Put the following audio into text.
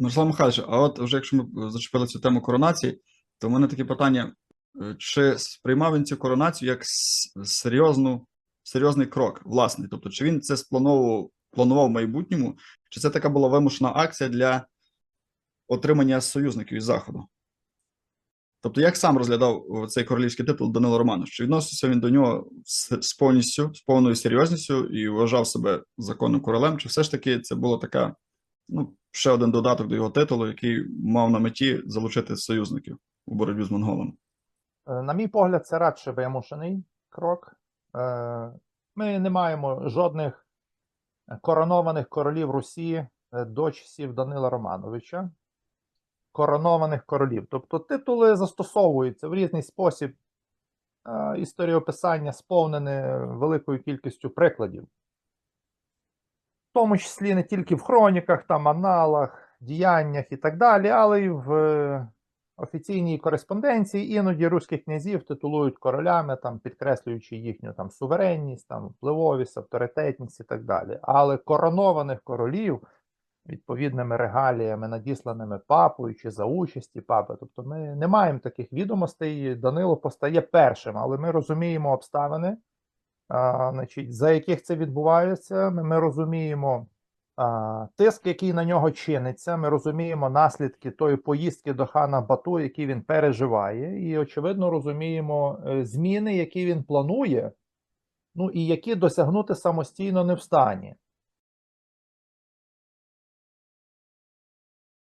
Мирослав Михайлович, а от вже якщо ми зачепили цю тему коронації, то в мене таке питання: е, чи сприймав він цю коронацію як серйозну, серйозний крок, власний? Тобто, чи він це сплановував планував в майбутньому, чи це така була вимушена акція для отримання союзників із Заходу? Тобто, як сам розглядав цей королівський титул Данило Романович? Чи відносився він до нього з повністю, з повною серйозністю і вважав себе законним королем? Чи все ж таки це була така, ну, ще один додаток до його титулу, який мав на меті залучити союзників у боротьбі з монголами? Е, На мій погляд, це радше вимушений крок. Е, Ми не маємо жодних коронованих королів Русі е, до часів Данила Романовича. Коронованих королів. Тобто титули застосовуються в різний спосіб. Історіописання сповнене великою кількістю прикладів. В тому числі не тільки в хроніках, там, аналах, діяннях і так далі, але й в е, офіційній кореспонденції іноді руських князів титулують королями, там, підкреслюючи їхню там, суверенність, там, впливовість, авторитетність і так далі. Але коронованих королів відповідними регаліями, надісланими папою чи за участі папи. Тобто ми не маємо таких відомостей. Данило постає першим, але ми розуміємо обставини, а, значить, за яких це відбувається. Ми, ми розуміємо а, тиск, який на нього чиниться. Ми розуміємо наслідки тої поїздки до хана Бату, які він переживає, і очевидно розуміємо е, зміни, які він планує, ну і які досягнути самостійно не в стані.